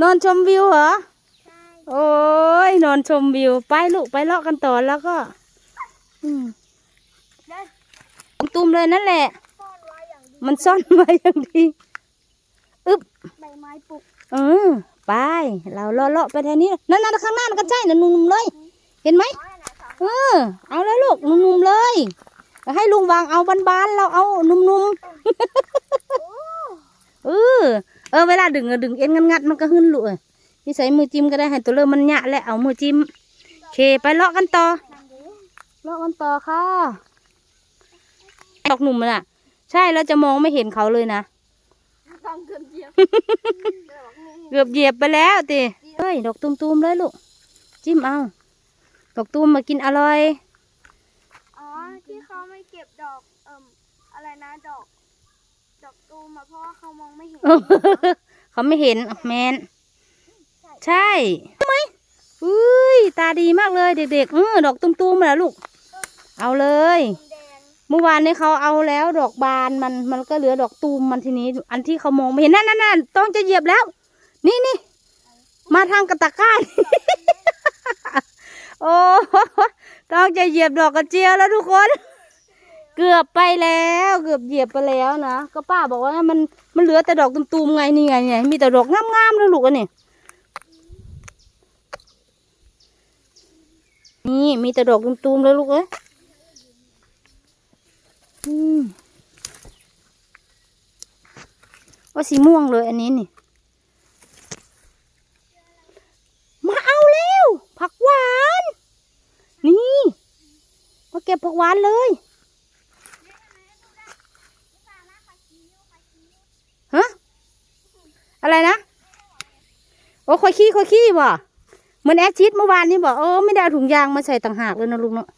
นอนชมวิวเหรอโอ้ยนอนชมวิว ไปลูกไปเลาะกันต่อแล้วก็อืมตุ้มเลยนั่นแหละซ่อนไว้อย่างดีมันซ่อนไว้อย่างดีอึ๊บใบไม้ปลูกเออไป เราเลาะเลาะไปแถวนี้ นั่นนั่นข้างหน้านั่นก็ใช่นะนุ่มๆเลย เห็นไหมน้อยนะสองเออ เอาเลยลูกนุ่มๆเลย ให้ลุงวางเอาบานๆเราเอานุ่มๆ เออเออเวลาดึงอะดึงเอ็นงัดๆมันก็หึ้นลูกเอ้ยนี่ใส่มือจิ้มก็ได้ให้ตัวเริ่มมันหยะและเอามือจิ้มโอเคไปเลาะกันต่อนั่นดิเลาะกันต่อค่ะดอกหนุ่มน่ะ ใช่เราจะมองไม่เห็นเขาเลยนะต้องเกือบเยียบเกือบเหยียบไปแล้วติเฮ้ยดอกตูมๆเลยลูกจิ้มเอาดอกตูมมากินอร่อยอ๋อที่เขาไม่เก็บดอกเอ่มอะไรนะดอก ดอกตูมมาเพราะว่าเขามองไม่เห็นเขาไม่เห็นแมนใช่ทำไมอุ้ยตาดีมากเลยเด็กๆเออดอกตุ้มๆมาแล้วลูก เอาเลยแดงเมื่อวานนี้เขาเอาแล้วดอกบานมันมันก็เหลือดอกตูมมันทีนี้ อันที่เขามองไม่เห็นนั่นนั่นนั่นต้องจะเหยียบแล้ว นี่นี่มาทางกระตะกร้ารโอ้ต้องจะเหยียบดอกกระเจียวแล้วทุกคน เกือบไปแล้ว เกือบเหยียบไปแล้วนะก็ป้าบอกว่ามันมันเหลือแต่ดอกตูมๆไงนี่ไงเนี่มีแต่ดอกงามๆแล้วลูกอันนี่นี่มีแต่ดอกตูมๆแล้วลูกเอ้ยอืมว่าสีม่วงเลยอันนี้นี่มาเอาแล้วผักหวาน นี่มาเก็บผักหวานเลย ฮะ อะไรนะ โอ้คอยขี้คอยขี้บ่เหมือนแอดชิดเมื่อวานนี้บอกเออไม่ได้ถุงยางมาใส่ต่างหากเลยนะลุงเนาะ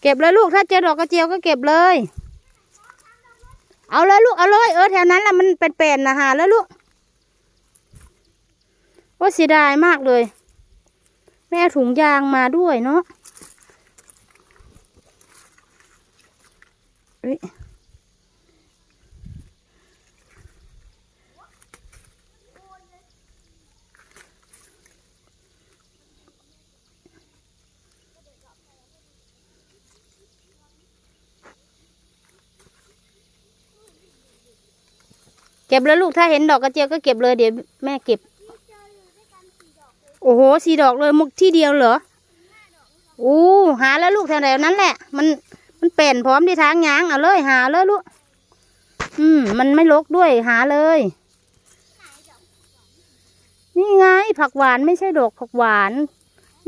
เก็บเลยลูกถ้าเจอดอกกระเจียวก็เก็บเลย เอาเลยลูกเอาเลยเออแถวนั้นแหละมันเป็นๆนะฮะแล้วลูกว่าเสียดายมากเลย แม่ถุงยางมาด้วยเนาะ อ้ยเก็บเลยลูกถ้าเห็นดอกกระเจียวก็เก็บเลยเดี๋ยวแม่เก็บ โอ้โหสีดอกเลยมุกที่เดียวเหรอโอ้หาแล้วลูกแถวๆนั้นแหละ มัน มันเป็นพร้อมที่ทางยางเอาเลยหาเลยลูกอืม มันไม่ลกด้วยหาเลย นี่ไงผักหวานไม่ใช่ดอกผักหวาน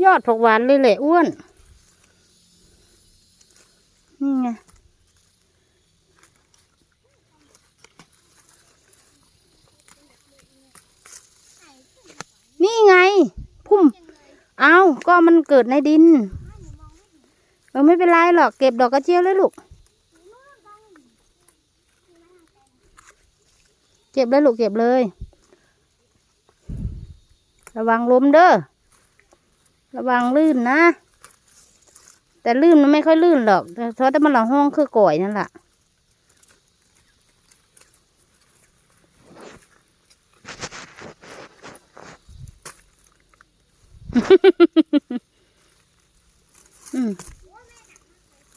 ยอดผักหวานเลยแหละอ้วน นี่ไงนี่ไง พุ่ม เอาก็มันเกิดในดิน เออไม่เป็นไรหรอกเก็บดอกกระเจียวเลยลูก เก็บเลยลูกเก็บเลย ระวังล้มเด้อ ระวังลื่นนะ แต่ลื่นมันไม่ค่อยลื่นหรอก เพราะแต่มันหลังห้องคือก่อยนั่นแหละ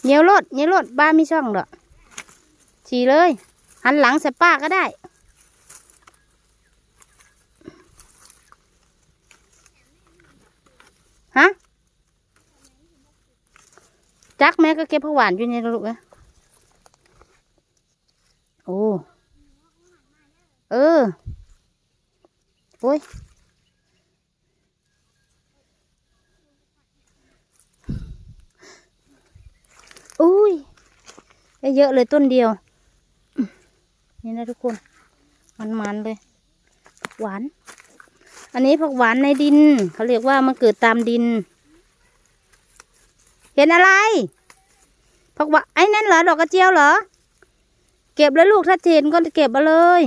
เนี้ยวรถเนี้ยวรถบ้าไม่ช่องดอกฉีเลย หันหลังใส่ป้าก็ได้ ฮะ จักแม่ก็เก็บผักหวานอยู่ในลูกนะโอ้ เออ โอ้ยอุ้ย ได้เยอะเลยต้นเดียว นี่นะทุกคนมันๆเลยผักหวาน อันนี้ผักหวานในดิน เขาเรียกว่ามันเกิดตามดิน เห็นอะไรผักหวานไอ้นั่นเหรอดอกกระเจียวเหรอ เก็บแล้วลูกถ้าเจนก็เก็บมาเลย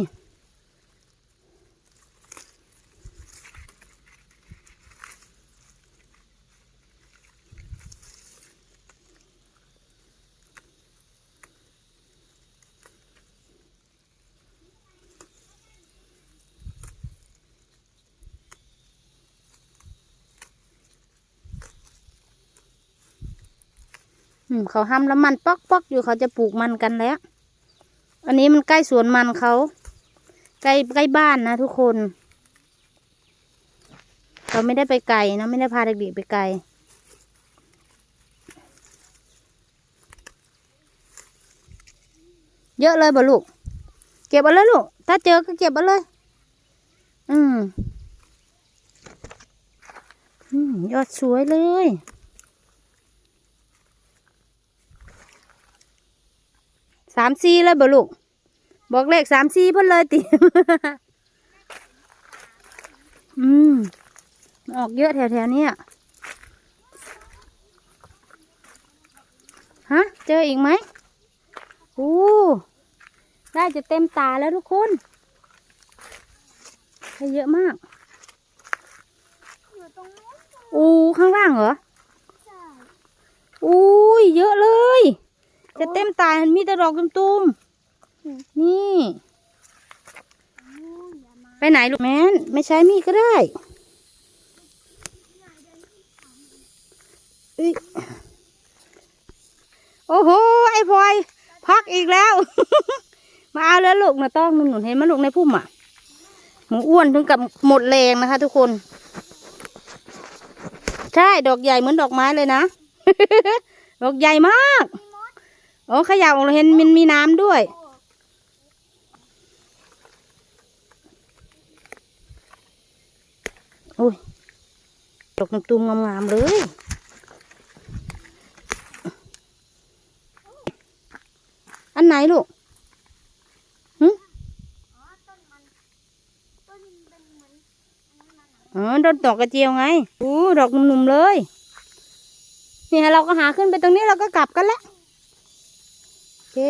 เขาห้ำแล้วมันปอกปอกอยู่เขาจะปลูกมันกันแล้ว อันนี้มันใกล้สวนมันเขา ใกล้ใกล้บ้านนะทุกคน เราไม่ได้ไปไกลนะไม่ได้พาเด็กๆไปไกลเยอะเลยบ่ลูก เก็บเอาเลยลูก ถ้าเจอก็เก็บเอาเลย อืม อืม ยอดสวยเลย สามสี่เลยบ่ลูก บอกเลขสามสี่เพิ่นเลยติ อืมมันออกเยอะแถวๆเนี้ยฮะ เจออีกไหมโอ้ได้จะเต็มตาแล้วทุกคนได้เยอะมาก อยู่ตรงนู้นอู้ข้างล่างเหรอใช่อุ้ยเยอะเลย จะเต็มตาเห็นมีแต่ดอกตุ้มๆนี่นู่นอย่ามาไปไหนลูกแม่นไม่ใช้มีดก็ได้เอ้ยโอ้โห ไอ้พลอย พักอีกแล้ว มาเอาแล้วลูกนะต้องหนุนๆเห็นไหมลูกในพุ่มอะหมูอ้วนถึงกับหมดแรงนะคะทุกคน ใช่ ดอกใหญ่เหมือนดอกไม้เลยนะ ดอกใหญ่มาก โอ้เขยับออกเลยเห็นมันมีน้ำด้วย อุ้ยดอกตุ้มๆงามๆเลยอันไหนลูกอ๋อต้นมันต้นมันเป็นเหมือนอันนั้นมันอะอ๋อดอกดอกกระเจียวไงอู้ดอกหนุ่มๆเลย นี่เราก็หาขึ้นไปตรงนี้เราก็กลับกันแล้วโอ เค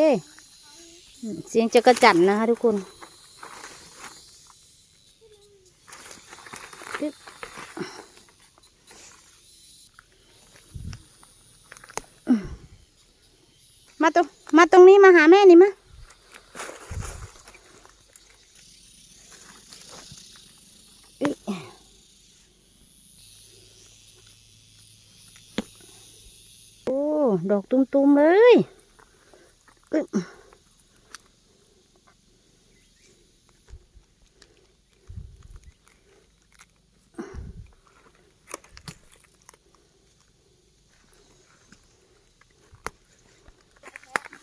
อืมเสียงจะกระจันนะคะทุกคนมาตรงมาตรงนี้มาหาแม่นี่มาอึ๊ยโอ้ดอกตุ้มๆเลย อึ๊บ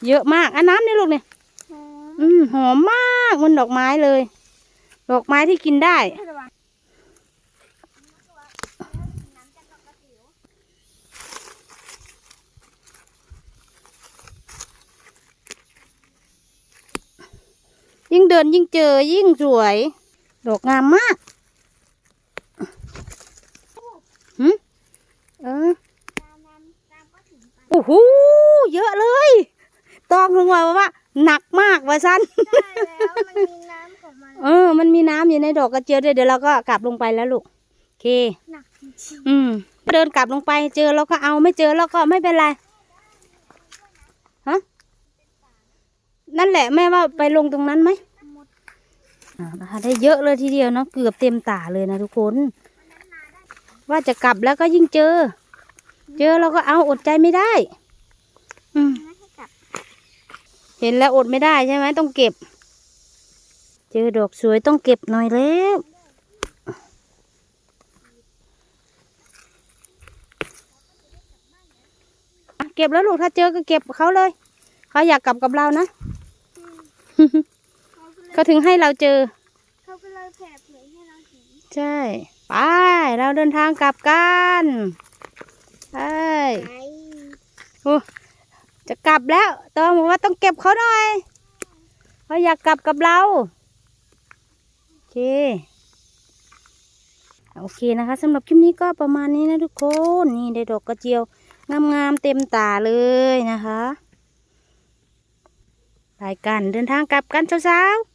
เยอะมากอันน้ำนี่ลูกเนี่ยอ๋ออืมหอมมากเหมันดอกไม้เลย ดอกไม้ที่กินได้ให้ระวัง ยิ่งเดินยิ่งเจอยิ่งสวย ดอกงามมากหืมเออตามน้ำตามก็ถึงไปโอ้โหเยอะเลยตองลงมาว่าหนักมากว่าสั้นใช่แล้วมันมีน้ำของมันเออ มันมีน้ำอยู่ในดอกกระเจียวด้วยเดี๋ยวเราก็กลับลงไปแล้วลูกโอเคหนักจริงอืมเดินกลับลงไปเจอเราก็เอาไม่เจอเราก็ไม่เป็นไรฮะ นั่นแหละแม่ว่าไปลงตรงนั้นไหมอ่านะคะได้เยอะเลยทีเดียวเนาะเกือบเต็มตาเลยนะทุกคน ว่าจะกลับแล้วก็ยิ่งเจอ เจอเราก็เอาอดใจไม่ได้ อืมเห็นแล้วอดไม่ได้ใช่ไหมต้องเก็บ เจอดอกสวยต้องเก็บหน่อยแล้วเก็บแล้วลูกถ้าเจอก็เก็บเขาเลยเขาอยากกลับกับเรานะ เขาก็เลยเขาถึงให้เราเจอ เขาก็เลยแผ่เผยให้เราเห็นใช่ ไป เราเดินทางกลับกันไปไปโอ้จะกลับแล้วตองบอกว่าต้องเก็บเขาหน่อยเขาอยากกลับกับเรา โอเค โอเคนะคะสำหรับคลิปนี้ก็ประมาณนี้นะทุกคน นี่ได้ดอกกระเจียวงามๆเต็มตาเลยนะคะ ไปกันเดินทางกลับกันเช้าๆ